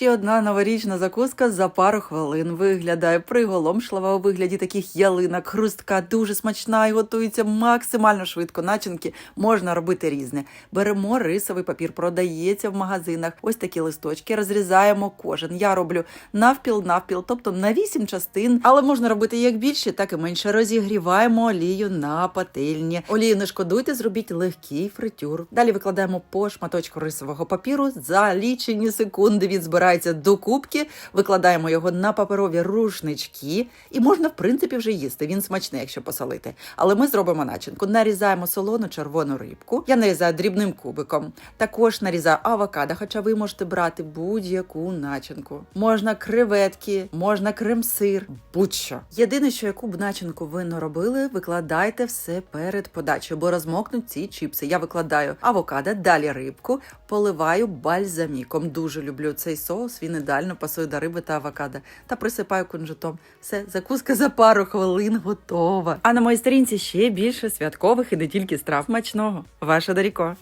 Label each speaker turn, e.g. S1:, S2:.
S1: Ще одна новорічна закуска за пару хвилин виглядає приголомшлива у вигляді таких ялинок. Хрустка дуже смачна і готується максимально швидко. Начинки можна робити різне. Беремо рисовий папір, продається в магазинах. Ось такі листочки розрізаємо кожен. Я роблю навпіл, навпіл, тобто на вісім частин, але можна робити як більше, так і менше. Розігріваємо олію на пательні. Олію не шкодуйте, зробіть легкий фритюр. Далі викладаємо по шматочку рисового папіру. За лічені секунди він збирається до. Викладаємо його на паперові рушнички, і можна, в принципі, вже їсти. Він смачний, якщо посолити. Але ми зробимо начинку. Нарізаємо солону червону рибку. Я нарізаю дрібним кубиком. Також нарізаю авокадо, хоча ви можете брати будь-яку начинку. Можна креветки, можна крем-сир, будь-що. Єдине, що яку б начинку ви не робили, викладайте все перед подачею, бо розмокнуть ці чіпси. Я викладаю авокадо, далі рибку, поливаю бальзаміком. Дуже люблю цей соус. Він ідеально пасує до риби та авокадо. Та присипаю кунжутом. Все, закуска за пару хвилин готова. А на моїй сторінці ще більше святкових і не тільки страв. Смачного. Ваша Даріко.